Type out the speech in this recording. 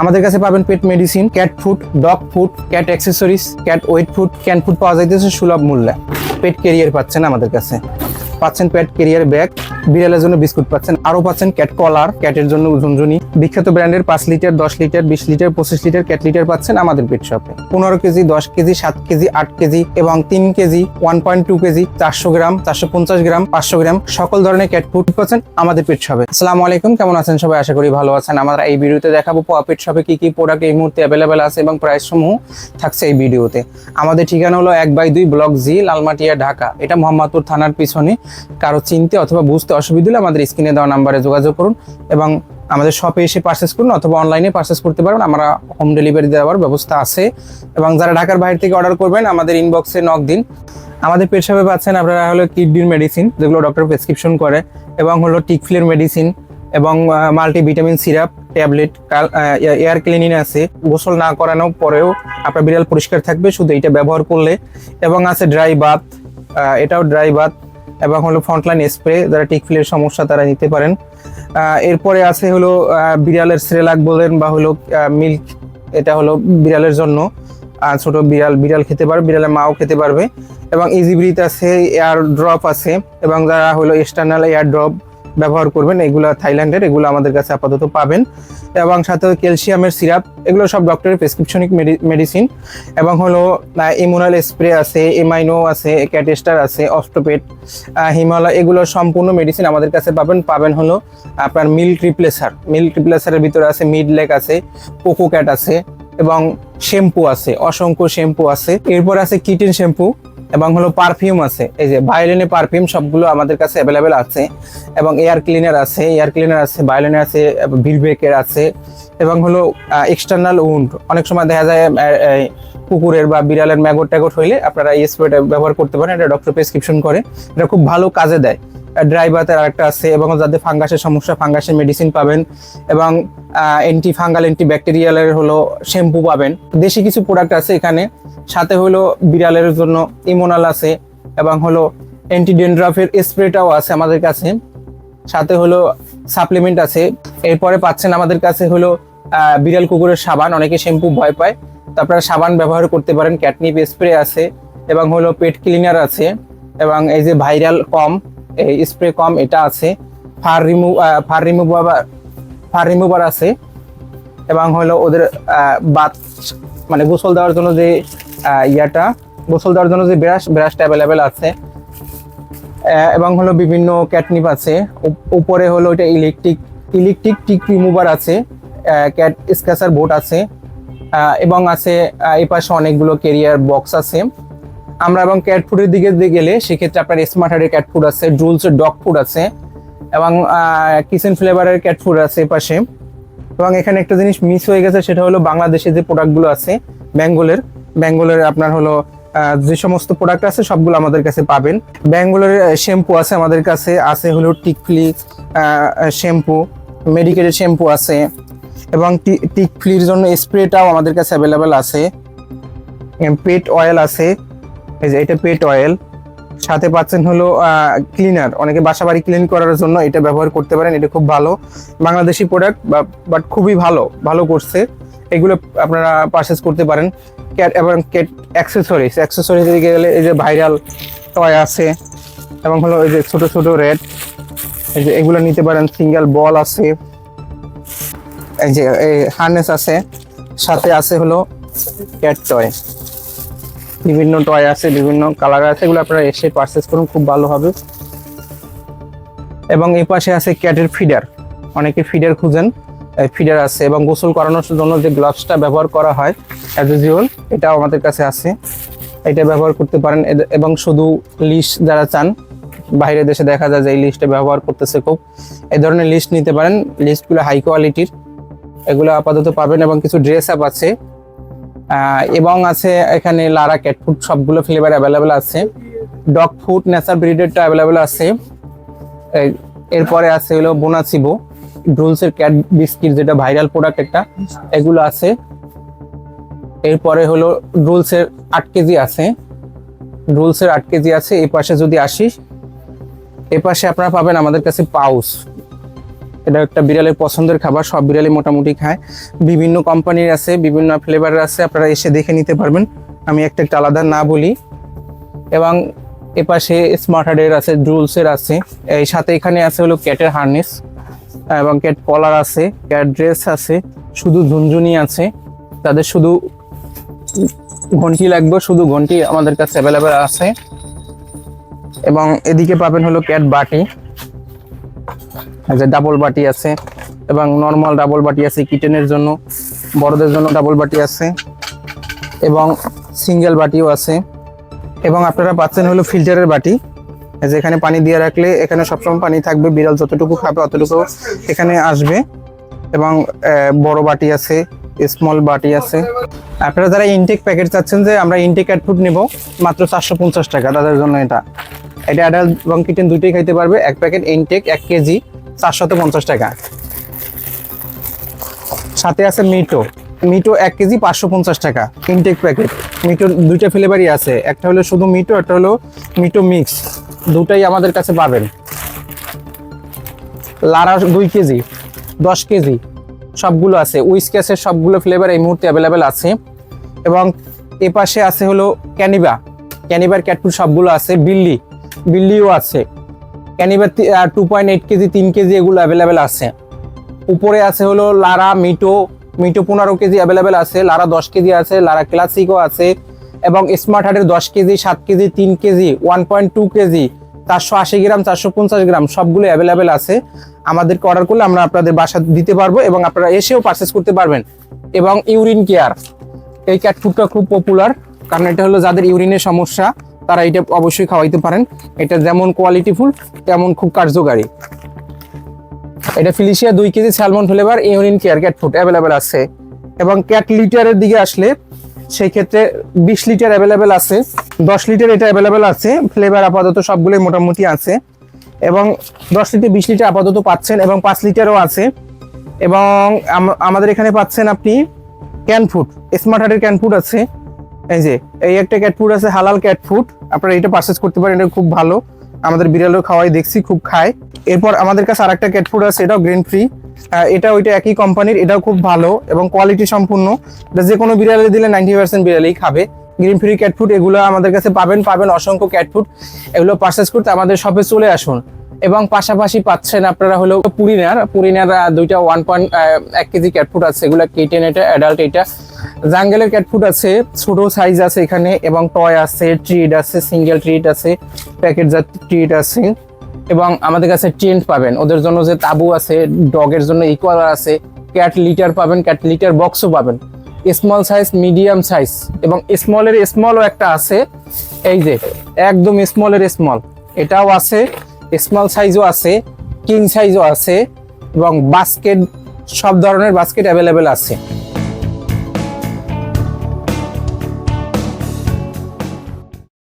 আমাদের কাছে পাবেন pet medicine cat food dog food cat accessories cat wet food can food পাওয়া যাইতেছে সুলভ মূল্যে। পেট কেরিয়ার পাচ্ছেন আমাদের কাছে। পাচ্ছেন প্যাট কেরিয়ার ব্যাগ বিড়ালের জন্য বিস্কুট পাচ্ছেন। আরও পাচ্ছেন ক্যাট কলার ক্যাটের জন্য ঝুনঝুনি। বিখ্যাত ব্র্যান্ডের পাঁচ লিটার, দশ লিটার, বিশ লিটার, পঁচিশ লিটার ক্যাট লিটার পাচ্ছেন আমাদের পেট শপে পনেরো কেজি, দশ কেজি, সাত কেজি, আট কেজি এবং তিন KG one point two KG, চারশো গ্রাম, চারশো পঞ্চাশ গ্রাম, পাঁচশো গ্রাম সকল ধরনের ক্যাট ফুড পাচ্ছেন আমাদের পেট শপে আসসালামু আলাইকুম, কেমন আছেন সবাই? আশা করি ভালো আছেন। আমরা এই ভিডিওতে দেখাবো পেট শপে কি কি প্রোডাক্ট এই মুহূর্তে অ্যাভেলেবেল আছে এবং প্রাইস সমূহ থাকছে এই ভিডিওতে। আমাদের ঠিকানা হলো এক বাই দুই ব্লক জি, লালমাটিয়া, ঢাকা। এটা মোহাম্মদপুর থানার পিছনে। কারও চিনতে অথবা বুঝতে অসুবিধা হলে আমাদের স্ক্রিনে দেওয়া নাম্বারে যোগাযোগ করুন এবং আমাদের শপে এসে পারচেস করুন অথবা অনলাইনে পারচেস করতে পারবেন আমরা হোম ডেলিভারি দেওয়ার ব্যবস্থা আছে এবং যারা ঢাকার বাইরে থেকে অর্ডার করবেন, আমাদের ইনবক্সে নক দিন। আমাদের পেশাবে পাচ্ছেন আপনারা হলো কিডনির মেডিসিন যেগুলো ডক্টর প্রেসক্রিপশন করে, এবং হলো টিকফিলের মেডিসিন এবং multivitamin syrup tablet air cleaning আছে। গোসল না করানো পরেও আপনার বিড়াল পরিষ্কার থাকবে, শুধু এটা ব্যবহার করলে। এবং আছে ড্রাই বাথ এটাও ড্রাই বাথ এবং হলো ফ্রন্টলাইন স্প্রে যারা টিকফিলের সমস্যা তারা নিতে পারেন। এরপরে আছে হলো বিড়ালের শ্রেলাক বলেন বা হলো মিল্ক এটা হলো বিড়ালের জন্য। ছোট বিড়াল বিড়াল খেতে পারবে, বিড়ালের মাও খেতে পারবে। এবং ইজিব্রিথ আছে এয়ার ড্রপ আছে, এবং যারা হলো এক্সটার্নাল এয়ার ড্রপ ব্যবহার করবেন, এগুলো থাইল্যান্ডের, এগুলো আমাদের কাছে আপাতত পাবেন। এবং সাথে ক্যালসিয়ামের সিরাপ, এগুলো সব ডক্টরের প্রেসক্রিপশনিক মেডিসিন এবং হলো ইমোনাল স্প্রে আছে এমাইনো আছে ক্যাটেস্টার আছে অস্টোপেট হিমালয়, এগুলো সম্পূর্ণ মেডিসিন আমাদের কাছে পাবেন। পাবেন হলো আপনার মিল্ক রিপ্লেসার মিল্ক রিপ্লেসারের ভিতরে আছে মিড লেক আছে কোকো ক্যাট আছে, এবং শ্যাম্পু আছে, অসংখ্য শ্যাম্পু আছে। এরপর আছে কিটেন শ্যাম্পু এবং হলো পারফিউম আছে। এই যে ভায়োলিনে পারফিউম সবগুলো আমাদের কাছে অ্যাভেলেবেল আছে এবং এয়ার ক্লিনার আছে এয়ার ক্লিনার আছে ভায়োলিনে আছে ভিলবেকের আছে এবং হলো এক্সটার্নাল উন্ড অনেক সময় দেখা যায় কুকুরের বা বিড়ালের ম্যাগট ট্যাগট হইলে আপনারা এই স্প্রেটা ব্যবহার করতে পারেন। এটা ডক্টর প্রেসক্রিপশন করে। এটা খুব ভালো কাজে দেয়। ড্রাই বাতের আরেকটা আছে এবং যাদের ফাঙ্গাসের সমস্যা, ফাঙ্গাসের মেডিসিন পাবেন এবং অ্যান্টি ফাঙ্গাল অ্যান্টি ব্যাকটেরিয়ালের হলো শ্যাম্পু পাবেন। দেশি কিছু প্রোডাক্ট আছে এখানে। সাথে হলো বিড়ালের জন্য ইমোনাল আছে এবং হলো অ্যান্টি ডেন্ড্রাফের স্প্রেটাও আছে আমাদের কাছে। সাথে হলো সাপ্লিমেন্ট আছে। এরপরে পাচ্ছেন আমাদের কাছে হলো বিড়াল কুকুরের সাবান। অনেকে শ্যাম্পু ভয় পায়। তো আপনারা সাবান ব্যবহার করতে পারেন। ক্যাটনিপ স্প্রে আছে এবং হলো পেট ক্লিনার আছে এবং এই যে ভাইরাল কম স্প্রে কম, এটা আছে। Fur remove fur remover fur remover আছে। এবং হলো ওদের বাত মানে গোসল দেওয়ার জন্য যে ইয়াটা, গোসল দেওয়ার জন্য যে ব্রাশ ব্রাশটা অ্যাভেলেবেল আছে। এবং হলো বিভিন্ন ক্যাটনিপ আছে। উপ- উপরে হলো এটা ইলেকট্রিক ইলেকট্রিক টিক রিমুভার আছে। ক্যাট স্ক্যাচার বোর্ড আছে। এবং আছে এই পাশে অনেকগুলো কেরিয়ার বক্স আছে। আমরা এবং ক্যাট ফুডের দিকে গেলে সেক্ষেত্রে আপনার স্মার্ট হার্টের ক্যাট ফুড আছে ড্রুলসের ডগ ফুড আছে এবং কিচেন ফ্লেভারের ক্যাট ফুড আছে পাশে। এবং এখানে একটা জিনিস মিস হয়ে গেছে, সেটা হলো বাংলাদেশে যে প্রোডাক্টগুলো আছে বেঙ্গলের ব্যাঙ্গলের আপনার হলো যে সমস্ত প্রোডাক্ট আছে সবগুলো আমাদের কাছে পাবেন। বেঙ্গলের শ্যাম্পু আছে আমাদের কাছে, আছে হলো টিকফ্লি শ্যাম্পু মেডিকেটেড শ্যাম্পু আছে এবং টিকফ্লির জন্য স্প্রেটাও আমাদের কাছে অ্যাভেলেবেল আছে। পেট অয়েল আছে। এই যে এটা পেট অয়েল সাথে পাচ্ছেন হলো ক্লিনার অনেকে বাসা বাড়ি ক্লিন করার জন্য এটা ব্যবহার করতে পারেন, এটা খুব ভালো। বাংলাদেশি প্রোডাক্ট বাট খুবই ভালো ভালো করছে। এগুলো আপনারা পারচেস করতে পারেন। ক্যাট এবং ক্যাট অ্যাক্সেসরিজ অ্যাক্সেসরিজ দিকে গেলে এই যে ভাইরাল টয় আছে, এবং হলো এই যে ছোটো ছোটো রেড এই যে এগুলো নিতে পারেন সিঙ্গেল বল আছে, এই যে, এই হার্নেস আছে, সাথে আছে হলো ক্যাট টয় বিভিন্ন টয় আছে, বিভিন্ন কালার আছে, এগুলো আপনারা এসে পারচেস করুন, খুব ভালো হবে। এবং এই পাশে আছে ক্যাটের ফিডার অনেকে ফিডার খুঁজেন ফিডার আছে এবং গোসল করানোর জন্য যে গ্লাভসটা ব্যবহার করা হয় অ্যাজ ইউজুয়াল এটাও আমাদের কাছে আছে। এটা ব্যবহার করতে পারেন এবং শুধু লিস্ট যারা চান, বাইরের দেশে দেখা যায় যে এই লিস্টটা ব্যবহার করতেছে খুব। এই ধরনের লিস্ট নিতে পারেন লিস্টগুলো হাই কোয়ালিটির এগুলো আপাতত পাবেন এবং কিছু ড্রেস আপ আছে। এবং আছে এখানে লারা ক্যাট ফুড সবগুলো ফ্লেভার অ্যাভেলেবেল আছে। ডগ ফুড নেচার ব্রিডেরটা অ্যাভেলেবেল আছে। এরপরে আছে হলো বোনাসিবো ড্রুলসের ক্যাট বিস্কিট যেটা ভাইরাল প্রোডাক্ট একটা, এগুলো আছে। এরপরে হলো ড্রুলসের আট কেজি আছে। ড্রুলসের আট কেজি আছে, এই পাশে যদি আসি এ পাশে আপনারা পাবেন আমাদের কাছে পাউস। এটা একটা বিড়ালের পছন্দের খাবার, সব বিড়ালই মোটামুটি খায়। বিভিন্ন কোম্পানির আছে, বিভিন্ন ফ্লেভারের আছে, আপনারা এসে দেখে নিতে পারবেন। আমি একটা একটা আলাদা না বলি। এবং এপাশে স্মার্ট হার্ডের আছে ড্রুলসের আছে। এই সাথে এখানে আছে হলো ক্যাটের হার্নেস এবং ক্যাট কলার আছে ক্যাট ড্রেস আছে, শুধু ঝুনঝুনি আছে। তাদের শুধু ঘন্টি লাগবে, শুধু ঘন্টি আমাদের কাছে অ্যাভেলেবেল আছে। এবং এদিকে পাবেন হলো ক্যাট বাটি। যে ডাবল বাটি আছে এবং নর্মাল ডাবল বাটি আছে কিচেনের জন্য, বড়দের জন্য ডাবল বাটি আছে এবং সিঙ্গেল বাটিও আছে এবং আপনারা পাচ্ছেন হলো ফিল্টারের বাটি। এই যে এখানে পানি দিয়ে রাখলে এখানে সবসময় পানি থাকবে, বিড়াল যতটুকু খাবে অতটুকু এখানে আসবে এবং বড় বাটি আছে স্মল বাটি আছে। আপনারা যারা ইনটেক প্যাকেট চাচ্ছেন যে আমরা ইনটেক অ্যাড ফুড নেব, মাত্র চারশো পঞ্চাশ টাকা, তাদের জন্য এটা। এটা অ্যাডাল্ট এবং কিটেন দুটোই খাইতে পারবে, এক প্যাকেট ইনটেক এক কেজি। চারশত পঞ্চাশ টাকা। সাথে আছে মিটো মিটো এক কেজি পাঁচশো পঞ্চাশ টাকা ইনটেক প্যাকেট মিটো দুইটা ফ্লেভারই আছে। একটা হলো শুধু মিটো একটা হলো মিটো মিক্স দুটাই আমাদের কাছে পাবেন। লারা দুই কেজি, দশ কেজি, সবগুলো আছে। উইসকেসের সবগুলো ফ্লেভার এই মুহূর্তে অ্যাভেলেবেল আছে। এবং এ পাশে আছে হলো ক্যানিবা ক্যানিবার ক্যাটফুড সবগুলো আছে। বিল্লি, বিল্লিও আছে। ক্যানিবার টু পয়েন্ট এইট কেজি, তিন কেজি এগুলো অ্যাভেলেবেল আছে। উপরে আছে হলো লারা মিটো মিটো পনেরো কেজি অ্যাভেলেবেল আছে, লারা দশ কেজি আছে, লারা ক্লাসিকও আছে, এবং স্মার্ট হার্টের দশ কেজি, সাত কেজি, তিন KG one point two KG, চারশো আশি গ্রাম, চারশো পঞ্চাশ গ্রাম সবগুলো অ্যাভেলেবেল আছে। আমাদেরকে অর্ডার করলে আমরা আপনাদের বাসা দিতে পারব এবং আপনারা এসেও পারচেস করতে পারবেন। এবং ইউরিন কেয়ার এই ক্যাট ফুডটা খুব পপুলার কারণ এটা হলো যাদের ইউরিনের সমস্যা। তারা এটা অবশ্যই খাওয়াইতে পারেন। এটা যেমন কোয়ালিটি ফুল তেমন খুব কার্যকারী। এটা ফিলিশিয়া দুই KG salmon flavour urine care cat food available আছে। এবং ক্যাট লিটারের দিকে আসলে সেই ক্ষেত্রে বিশ লিটার অ্যাভেলেবেল আছে। দশ লিটার এটা অ্যাভেলেবেল আছে। ফ্লেভার আপাতত সবগুলোই মোটামুটি আছে। এবং দশ লিটার বিশ লিটার আপাতত পাচ্ছেন এবং পাঁচ লিটারও আছে। এবং আমাদের এখানে পাচ্ছেন আপনি ক্যান ফুড স্মার্ট হার্টের ক্যান ফুড আছে। এই যে, এই একটা ক্যাট ফুড আছে, হালাল ক্যাট ফুড আপনারা এটা পারচেস করতে পারেন, এটা খুব ভালো। আমাদের বিড়ালও খাওয়াই, দেখছি, খুব খায়। এরপর আমাদের কাছে আরেকটা ক্যাট ফুড আছে, এটাও গ্রিন ফ্রি এটা ওইটা একই কোম্পানির এটাও খুব ভালো এবং কোয়ালিটি সম্পূর্ণ। এটা যে কোনো বিড়ালে দিলে নাইনটি পার্সেন্ট বিড়ালেই খাবে। গ্রিন ফ্রি ক্যাট ফুড এগুলো আমাদের কাছে পাবেন পাবেন অসংখ্য ক্যাট ফুড এগুলো পারচেস করতে আমাদের শপে চলে আসুন। এবং পাশাপাশি পাচ্ছেন আপনারা হলো পুরিনার। পুরিনার দুইটা ওয়ান পয়েন্ট এক কেজি ক্যাট ফুড আছে। এগুলো কেটেন এটা অ্যাডাল্ট এটা জাঙ্গেলের ক্যাট ফুড আছে। ছোট সাইজ আছে এখানে এবং টয় আছে ট্রিট আছে সিঙ্গেল ট্রিট আছে প্যাকেট জাত ট্রিট আছে। এবং আমাদের কাছে টেন্ট পাবেন। ওদের জন্য যে তাবু আছে ডগের জন্য ইকুয়াল আছে। ক্যাট লিটার পাবেন ক্যাট লিটার বক্সও পাবেন। স্মল সাইজ মিডিয়াম সাইজ এবং স্মলের স্মলও একটা আছে। এই যে, একদম স্মলের স্মল এটাও আছে। স্মল সাইজও আছে কিং সাইজও আছে এবং বাস্কেট সব ধরনের বাস্কেট অ্যাভেলেবেল আছে।